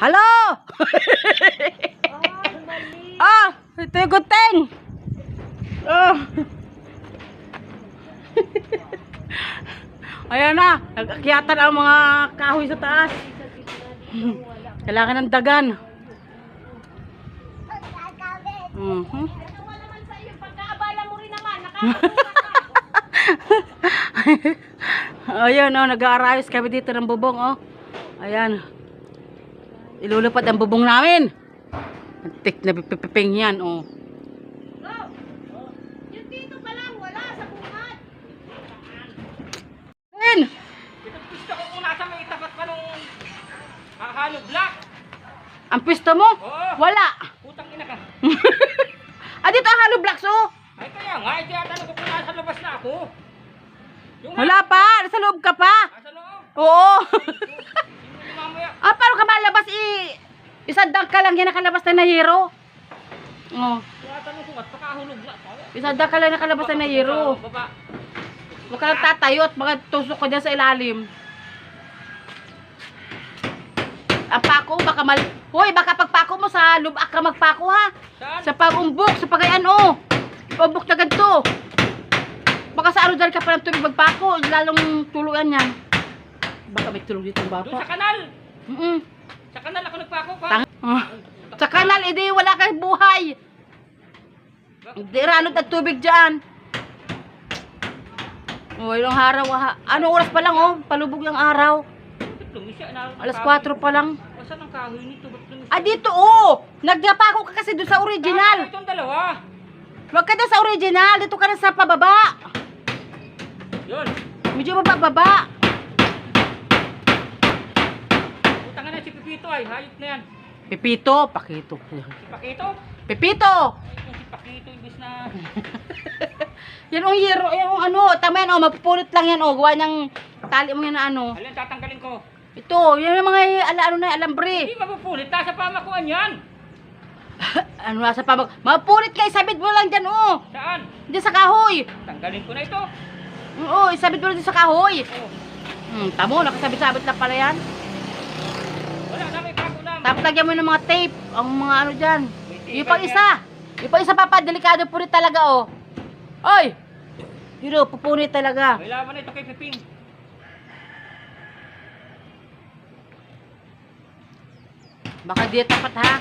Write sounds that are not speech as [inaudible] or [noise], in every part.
Halo! ah, ito yung guteng. Oh. [laughs] Ayan na, nag-akyatan ang mga kahoy sa taas. [laughs] Kailangan ng dagan. Mhm. [laughs] Ayan, oh, nag-aarayos kami dito ng bubong, oh. Ayan. Ilulupad ang bubong namin. Antik na pipiping yan, oh. Yung dito pa lang, wala sa bungad. Ayan. Ito gusto ko kung nasa may tapat pa nung kakalo black. Ang pisto mo? Oo. Wala. Putang ina ka. [laughs] ah, dito ang hollow blocks, oh. Ay kaya nga, ito yata ko kung nasa labas na ako. Yung Wala pa. Nasa loob ka pa. Nasa loob. Oo. [laughs] Ah, paano ka malabas? I... Isang dunk ka lang yan nakalabas na hero. Oh. Ko. Isang dunk ka lang nakalabas na hero. Baba. Huwag ka lang tatayo at baka tusok ka dyan sa ilalim. Ang pako, baka mal... Hoy, baka pagpako mo sa lubak ka magpako ha. Saan? Sa pagumbok, sa pagayan oh. Pagbuk na ganito. Baka sa arudal ka pa ng tubig magpako, lalong tuluyan yan. Baka may tulog dito ang Doon sa kanal. Mm Sa kanal ako nagpako pa. Tang Ah. Sa kanal, edi wala kang buhay. Hindi ranod at tubig dyan. Oh, ilang araw ha. Ano oras pa lang oh? Palubog yung araw. Alas 4 pa lang. Saan ang kahoy nito? Ah, dito oh! Nagdapako ka kasi doon sa Ah, original. itong dalawa. Huwag ka doon sa original. Dito ka na sa pababa. Yun. Medyo mababa. Putang ina si Pipito ay. Hayop na yan. Pepito, Pakito. Si Pakito. Pepito! Ay, si Pakito imbis na... [laughs] Yan ang hero, yan ang ano, tama yan oh, mapupulot lang yan oh, gawa ng tali mo yan na ano. Alin tatanggalin ko? Ito, yan yung mga ala, ano na, alambre. Hindi mapupulit. Nasa pamakuan yan. [laughs] ano nasa pabag, mapulit ka, isabit mo lang dyan oh. Saan? Diyan sa kahoy. Tanggalin ko na ito. Oo, isabit mo lang dyan sa kahoy. Oh. Hmm, tamo, nakasabit-sabit lang pala yan. Tapos lagyan mo ng mga tape, ang mga ano dyan. Yung pang isa. Yung pang isa papa, delikado pulit talaga oh. Oy! Hero, pupunit talaga. May laban na ito kay Piping. Baka di tapat ha.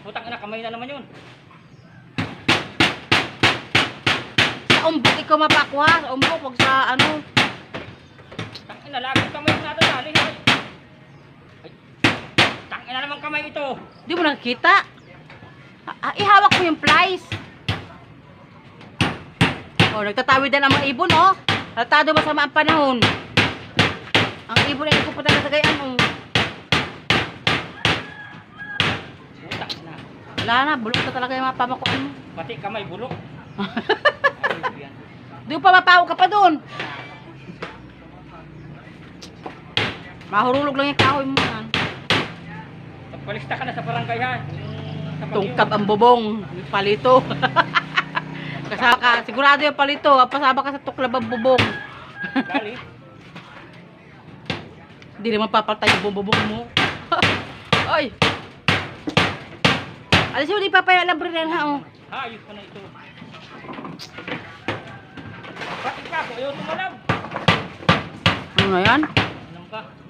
Putang ina, kamay na naman yun. Sa umbok ikaw mapakwa. Sa umbok, wag sa ano. Tang ina, lagi kamay na natin dali. Ina naman kamay ito. Di mo nakikita. Ah, ah, ihawak mo yung flies. Oh, nagtatawid na ang mga ibon, oh. Tratado masama ang panahon. Ang ibon ay nagpupunta na sa gayan, oh. Wala na, bulok na talaga yung mga pamakuan mo. Pati kamay bulok. [laughs] Di pa mapaw ka pa doon. Mahurulog lang yung kahoy mo yan. Pagpalista ka na sa barangay ha. Sa. Tungkab ang bubong, palito. [laughs] Kasama ka, sigurado yung palito, pasama ka sa tuklab ang bubong. Dali. [laughs] Hindi naman papaltay yung bubong mo. [laughs] Oy! Alis mo, di papaya lang rin ha, oh. Hayop ko na ito. Bakit ka ako? Ayaw tumalab. Ano na yan? Anong ka?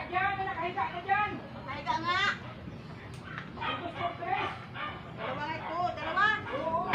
Nakahiga dyan! Yan, nakahiga ka dyan! Kaya nga. Dalawa nga ito, dalawa. Oo!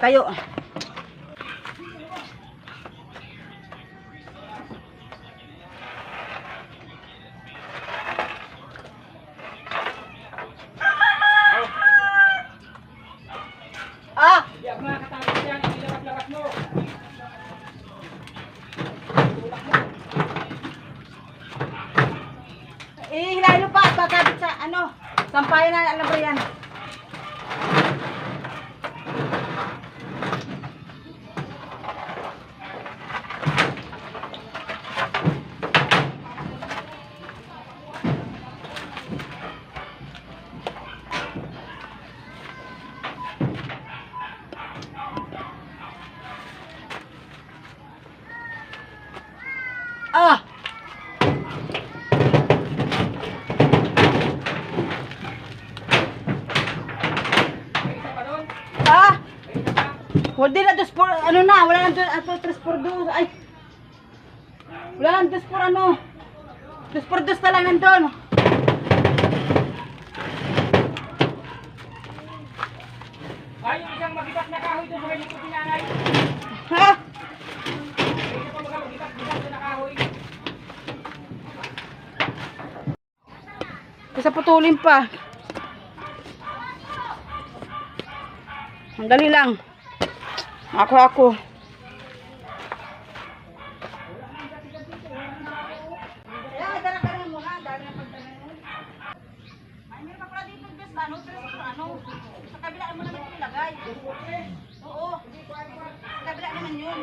Tayo. Hindi na dos por, ano na, wala na dos, ato, tres por dos, ay. Wala na dos por ano. Dos por dos na lang nandun. Ay, yung isang magibat na kahoy doon sa may likod ni nanay. Ha? Pa na kahoy. Isa putulin pa. Ang dali lang. Ako, ako. Sa kabila mo naman ilagay. Oo. Sa kabila naman yun.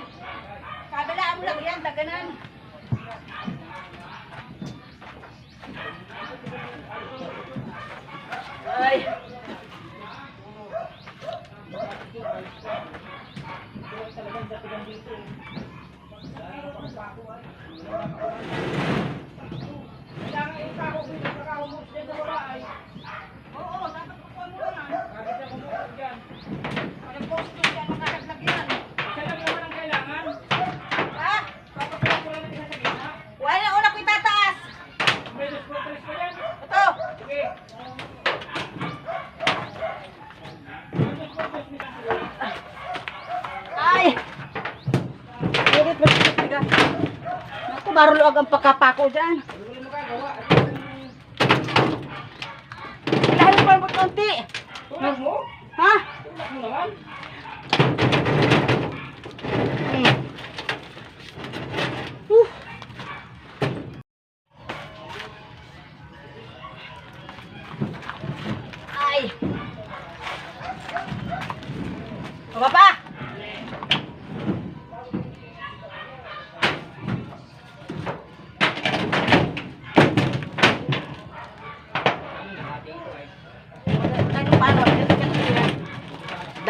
Sa kabila mo lang yan, daganan. Ako, baruloag ang pagkapako dyan. Mo pa mo konti. Ha?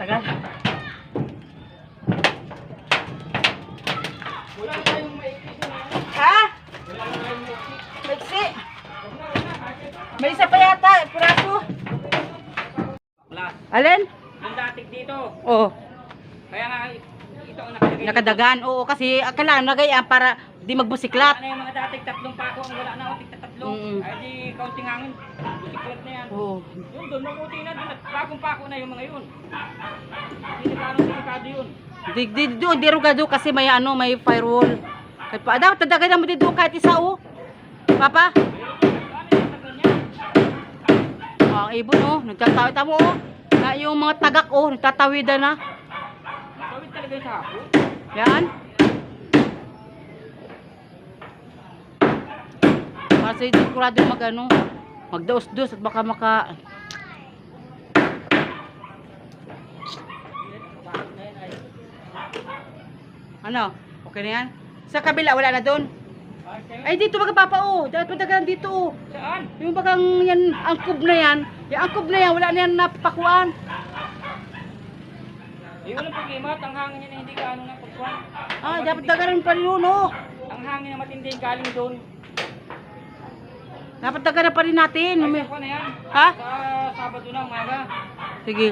Tagal. Ha? Maiksi. May isa pa yata. Baklas. Alin? Yung datig dito. Oo. Kaya nga, ito ang nakalagay. Nakadagan. Oo, kasi kailangan nagayaan para di magbusiklat. Ano yung mga dating tatlong pako ang wala na ako tatlo. Mm. Ay di kaunting hangin. Busiklat na yan. Oo. Yun doon, mabuti na doon. At bagong pako na yung mga yun. Hindi na delikado yun. Di, di, di, di rugado kasi may ano, may firewall. Kaya pa, dapat tadagan naman dito kahit isa oh. Papa? Oh, ang ibon oh, nagtatawid tamo oh. Na yung mga tagak oh, nagtatawidan na. Matawid talaga yung sa hapon. Yan. Kasi hindi kurado mag ano, magdaos-dos at baka maka yan ay? Ano? Okay na yan? Sa kabila, wala na doon. Ay. Ay, dito mga papa, oh. Dapat madagalan dito, oh. Saan? Yung bagang yan, angkob na yan. Yung angkob na yan, wala na yan napakuan. Eh, walang problema. at Ang hangin niya na hindi gaano na pagkuhan. Ah, dapat dagalan pa rin yun, oh. Ang hangin na matindi galing doon. Dapat dagalan pa rin natin. Ay, May- sa na yan. Ha? Sa Sabado na, umaga. Sige.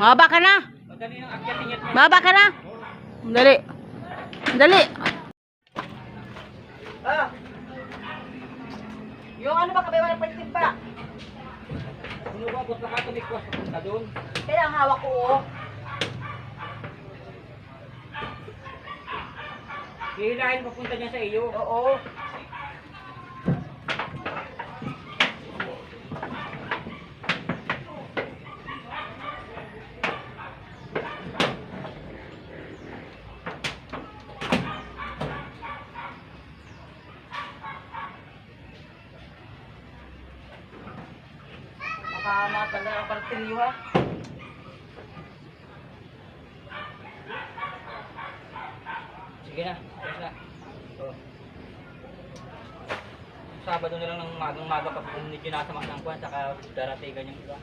Mababa ka na. Madali nang akyatin. Mababa ka na. Dali. Dali. Ah. Yung ano ba kabayawan ng pagtimba? Ano ba, gusto ka tumikwas papunta doon? Kaya ang hawak ko, oh. Hihilahin papunta niya sa iyo. Oo. Makamatala ang partilyo ha. Sige na, ayos na. Oh. Sabado na lang ng magang maga pa kung medyo nasa ng kwan, saka daratigan yung iba.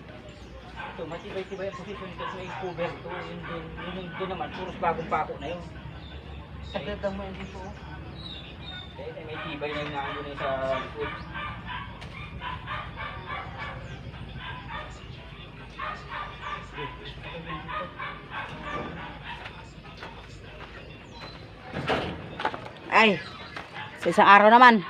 Ito, matibay-tibay ang posisyon ito sa cover to. Yun doon, yun, yun, doon naman, puros bagong pako na yun. Saglit lang mo yung dito. Eh, may tibay na yung nando na sa likod. Ay, sa isang araw naman.